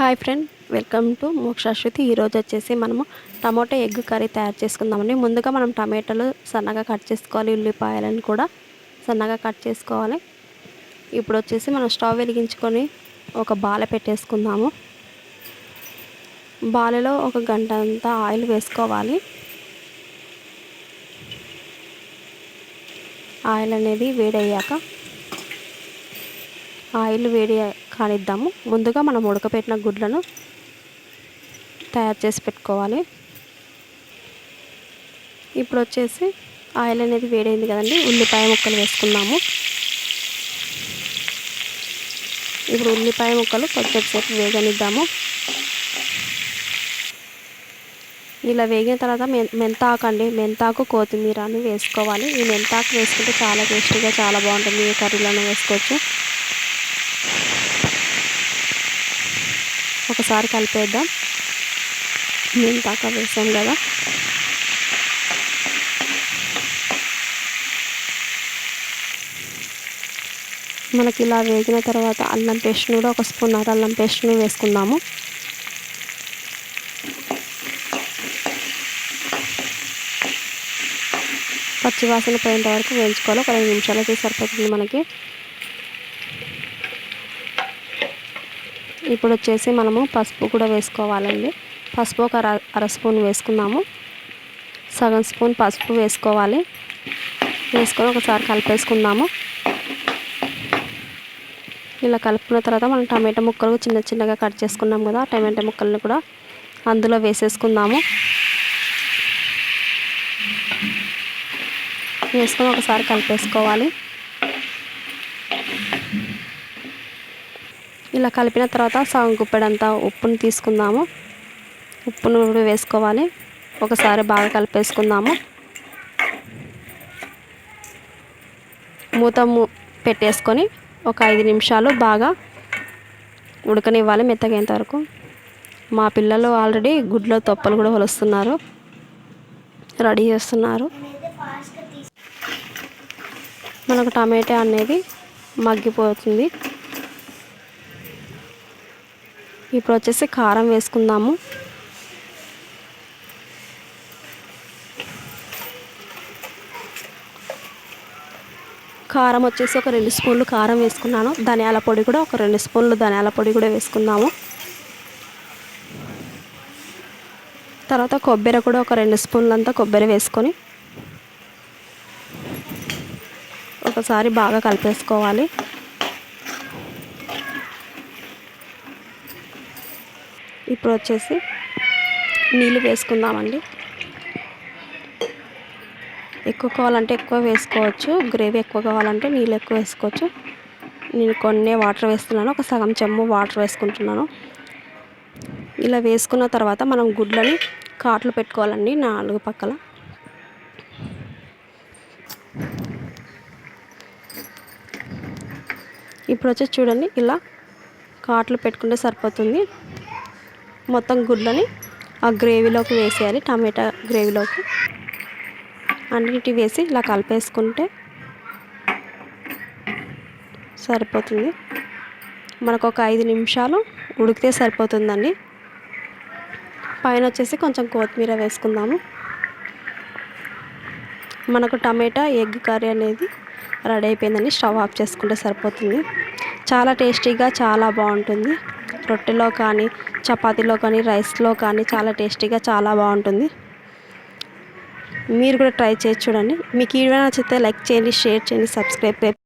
Hi friend welcome to Mokshashwathi. ఈరోజు వచ్చేసి మనము టమాటో ఎగ్ కర్రీ తయారు చేసుకుందామండి. ముందుగా మనం టమాటాలు సన్నగా కట్ చేసుకోవాలి ఉల్లిపాయలను కూడా సన్నగా కట్ చేసుకోవాలి. ఇప్పుడు వచ్చేసి మనం స్టవ్ వెలిగించుకొని ఒక బాల పెట్టేసుకుందాము. బాలలో ఒక గంట అంతా ఆయిల్ వేసుకోవాలి. ఆయిల్ అనేది వేడయ్యాక ఆయిల్ వేడి కానిద్దాము. ముందుగా మనం ఉడకపెట్టిన గుడ్లను తయారు చేసి పెట్టుకోవాలి. ఇప్పుడు వచ్చేసి ఆయిల్ అనేది వేడైంది కదండి ఉల్లిపాయ ముక్కలు వేసుకుందాము. ఇప్పుడు ఉల్లిపాయ ముక్కలు కొద్దిసేపు వేగనిద్దాము. ఇలా వేగిన తర్వాత మె మెంతాకు అండి మెంతాకు కొత్తిమీర అని వేసుకోవాలి. ఈ మెంతాకు వేసుకుంటే చాలా టేస్టీగా చాలా బాగుంటుంది ఏ కర్రీలోనే వేసుకోవచ్చు. ఒకసారి కలిపేద్దాం. మెంతాక వేసాం కదా. మనకి ఇలా వేగిన తర్వాత అల్లం పేస్ట్ని కూడా ఒక స్పూన్ అల్లం పేస్ట్ని వేసుకుందాము. పచ్చివాసన పోయేంత వరకు వేయించుకోవాలి. ఒక రెండు నిమిషాలకి సరిపోతుంది మనకి. ఇప్పుడు వచ్చేసి మనము పసుపు కూడా వేసుకోవాలండి. పసుపు ఒక అర అర స్పూన్ వేసుకుందాము. సగం స్పూన్ పసుపు వేసుకోవాలి. వేసుకొని ఒకసారి కలిపేసుకుందాము. ఇలా కలుపుకున్న తర్వాత మనం టమాటా ముక్కలు చిన్న చిన్నగా కట్ చేసుకున్నాం కదా టమాటా ముక్కల్ని కూడా అందులో వేసేసుకుందాము. వేసుకొని ఒకసారి కలిపేసుకోవాలి. ఇలా కలిపిన తర్వాత సగం గుప్పెడంతా ఉప్పును తీసుకుందాము. ఉప్పును కూడా వేసుకోవాలి. ఒకసారి బాగా కలిపేసుకుందాము. మూత పెట్టేసుకొని ఒక ఐదు నిమిషాలు బాగా ఉడకనివ్వాలి మెత్తగేంత వరకు. మా పిల్లలు ఆల్రెడీ గుడ్లో తొప్పలు కూడా వలుస్తున్నారు రెడీ చేస్తున్నారు. మనకు టమాటా అనేది మగ్గిపోతుంది. ఇప్పుడు వచ్చేసి కారం వేసుకుందాము. కారం వచ్చేసి ఒక రెండు స్పూన్లు కారం వేసుకున్నాను. ధనియాల పొడి కూడా ఒక రెండు స్పూన్లు ధనియాల పొడి కూడా వేసుకుందాము. తర్వాత కొబ్బరి కూడా ఒక రెండు స్పూన్లంతా కొబ్బరి వేసుకొని ఒకసారి బాగా కలిపేసుకోవాలి. ఇప్పుడు వచ్చేసి నీళ్ళు వేసుకుందామండి. ఎక్కువ కావాలంటే ఎక్కువ వేసుకోవచ్చు. గ్రేవీ ఎక్కువ కావాలంటే నీళ్ళు ఎక్కువ వేసుకోవచ్చు. నేను కొన్ని వాటర్ వేస్తున్నాను. ఒక సగం చెమ్ము వాటర్ వేసుకుంటున్నాను. ఇలా వేసుకున్న తర్వాత మనం గుడ్లని కాట్లు పెట్టుకోవాలండి నాలుగు పక్కల. ఇప్పుడు వచ్చి చూడండి ఇలా కాట్లు పెట్టుకుంటే సరిపోతుంది. మొత్తం గుడ్లని ఆ గ్రేవీలోకి వేసేయాలి టమాటా గ్రేవీలోకి. అన్నిటి వేసి ఇలా కలిపేసుకుంటే సరిపోతుంది. మనకు ఒక ఐదు నిమిషాలు ఉడికితే సరిపోతుందండి. పైన వచ్చేసి కొంచెం కొత్తిమీర వేసుకుందాము. మనకు టమాటా ఎగ్ కర్రీ అనేది రెడీ అయిపోయిందండి. స్టవ్ ఆఫ్ చేసుకుంటే సరిపోతుంది. చాలా టేస్టీగా చాలా బాగుంటుంది. రొట్టెలో కానీ చపాతీలో కానీ రైస్లో కానీ చాలా టేస్టీగా చాలా బాగుంటుంది. మీరు కూడా ట్రై చేసి చూడండి. మీకు ఈ వీడియో నచ్చితే లైక్ చేయండి షేర్ చేయండి సబ్స్క్రైబ్